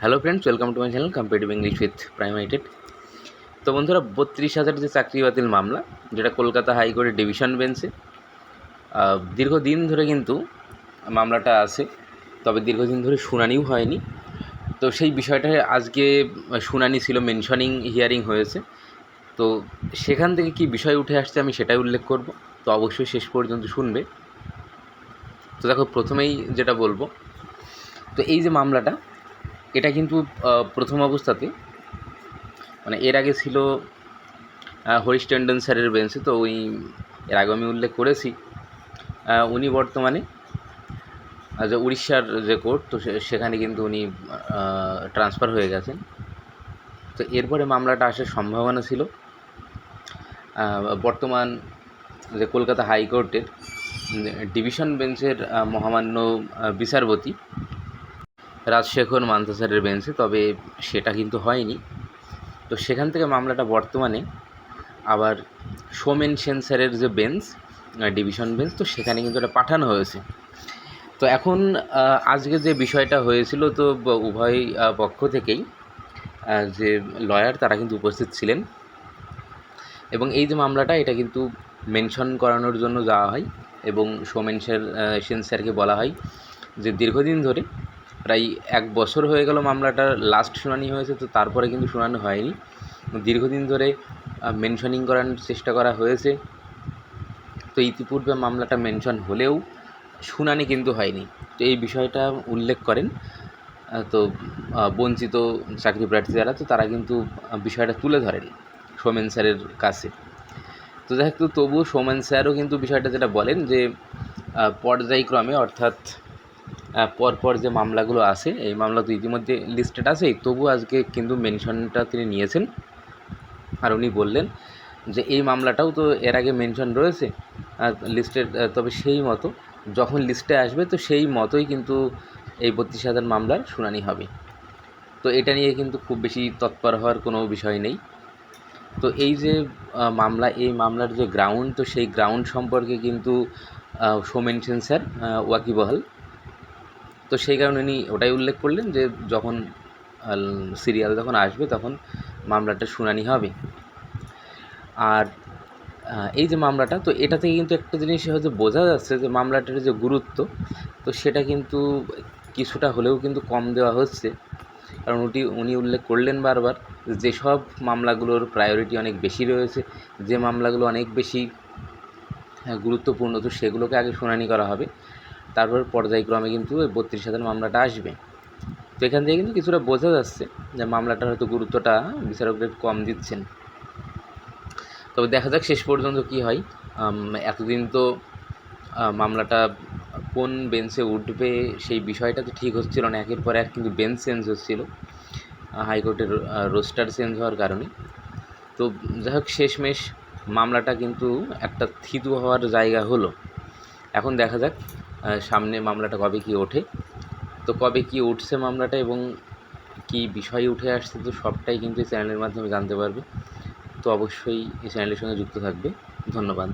Hello friends welcome to my channel competitive English with প্রাইমাইটেড তো বন্ধুরা, বত্রিশ হাজার যে চাকরি বাতিল মামলা, যেটা কলকাতা হাইকোর্টের ডিভিশন বেঞ্চে দীর্ঘদিন ধরে কিন্তু মামলাটা আছে, তবে দীর্ঘদিন ধরে শুনানিও হয়নি। তো সেই বিষয়টা আজকে শুনানি ছিল মেনশনিং হিয়ারিং হয়েছে। তো সেখান থেকে কি বিষয় উঠে আসছে আমি সেটাই উল্লেখ করব। তো অবশ্যই শেষ পর্যন্ত শুনবে। তো দেখো, প্রথমেই যেটা বলব, তো এই যে মামলাটা এটা কিন্তু প্রথম অবস্থাতে মানে এর আগে ছিল হরিশ ট্যান্ডন স্যারের বেঞ্চে, তো ওই এর আগে আমি উল্লেখ করেছি। উনি বর্তমানে যে উড়িষ্যার যে কোর্ট, তো সেখানে কিন্তু উনি ট্রান্সফার হয়ে গেছেন। তো এরপরে মামলাটা আসার সম্ভাবনা ছিল। বর্তমান যে কলকাতা হাইকোর্টের ডিভিশন বেঞ্চের মহামান্য বিচারপতি রাজশেখর মান্তাসারের বেঞ্চে তবে সেটা কিন্তু হয়নি। তো সেখান থেকে মামলাটা বর্তমানে আবার সোমেন সেন স্যারের যে বেঞ্চ ডিভিশন বেঞ্চ তো সেখানে কিন্তু এটা পাঠানো হয়েছে। তো এখন আজকে যে বিষয়টা হয়েছিল, তো উভয় পক্ষ থেকেই যে লয়ার তারা কিন্তু উপস্থিত ছিলেন। এবং এই যে মামলাটা, এটা কিন্তু মেনশন করানোর জন্য যাওয়া হয় এবং সোমেন স্যার সেন স্যারকে বলা হয় যে দীর্ঘদিন ধরে প্রায় এক বছর হয়ে গেল মামলাটার লাস্ট শুনানি হয়েছে, তো তারপরে কিন্তু শুনানি হয়নি। দীর্ঘদিন ধরে মেনশনিং করানোর চেষ্টা করা হয়েছে। তো ইতিপূর্বে মামলাটা মেনশন হলেও শুনানি কিন্তু হয়নি। তো এই বিষয়টা উল্লেখ করেন তো বঞ্চিত চাকরি প্রার্থী যারা, তো তারা কিন্তু বিষয়টা তুলে ধরেন সোমেন স্যারের কাছে। তো দেখ তো তবুও সোমেন স্যারও কিন্তু বিষয়টা যেটা বলেন যে পর্যায়ক্রমে অর্থাৎ পরপর যে মামলাগুলো আছে এই মামলা তো ইতিমধ্যে লিস্টেড আছে। তবু আজকে কিন্তু মেনশনটা তিনি নিয়েছেন। আর উনি বললেন যে, এই মামলাটাও তো এর আগে মেনশন রয়েছে লিস্টেড তবে সেই মতো, যখন লিস্টে আসবে, তো সেই মতোই কিন্তু এই বত্রিশ হাজার মামলার শুনানি হবে। তো এটা নিয়ে কিন্তু খুব বেশি তৎপর হওয়ার কোনো বিষয় নেই। তো এই যে মামলা, এই মামলার যে গ্রাউন্ড তো সেই গ্রাউন্ড সম্পর্কে কিন্তু সোমেন সেন স্যার ওয়াকিবহাল তো সেই কারণে উনি ওটাই উল্লেখ করলেন যে যখন সিরিয়াল যখন আসবে তখন মামলাটা শুনানি হবে। আর এই যে মামলাটা তো এটা থেকে কিন্তু একটা জিনিস হয়তো বোঝা যাচ্ছে যে মামলাটার যে গুরুত্ব তো সেটা কিন্তু কিছুটা হলেও কিন্তু কম দেওয়া হচ্ছে। কারণ উনি উনি উল্লেখ করলেন বারবার যেসব মামলাগুলোর প্রায়োরিটি অনেক বেশি রয়েছে যে মামলাগুলো অনেক বেশি হ্যাঁ, গুরুত্বপূর্ণ তো সেগুলোকে আগে শুনানি করা হবে। তারপর পর্যায়ক্রমে কিন্তু ওই বত্রিশ হাজার মামলাটা আসবে। তো এখান থেকে কিন্তু কিছুটা বোঝা যাচ্ছে যে মামলাটার হয়তো গুরুত্বটা বিচারকরা একটু কম দিচ্ছেন। তবে দেখা যাক শেষ পর্যন্ত কি হয়। এতদিন তো মামলাটা কোন বেঞ্চে উঠবে সেই বিষয়টা তো ঠিক হচ্ছিল না। একের পর এক কিন্তু বেঞ্চ চেঞ্জ হচ্ছিল হাইকোর্টের রোস্টার চেঞ্জ হওয়ার কারণে। তো যাই হোক, শেষমেশ মামলাটা কিন্তু একটা থিতু হওয়ার জায়গা হলো। এখন দেখা যাক সামনে মামলাটা কবে কি ওঠে। তো কবে কি উঠছে মামলাটা এবং কি বিষয় উঠে আসছে, তো সবটাই কিন্তু চ্যানেলের মাধ্যমে জানতে পারবে। তো অবশ্যই এই চ্যানেলের সঙ্গে যুক্ত থাকবে। ধন্যবাদ।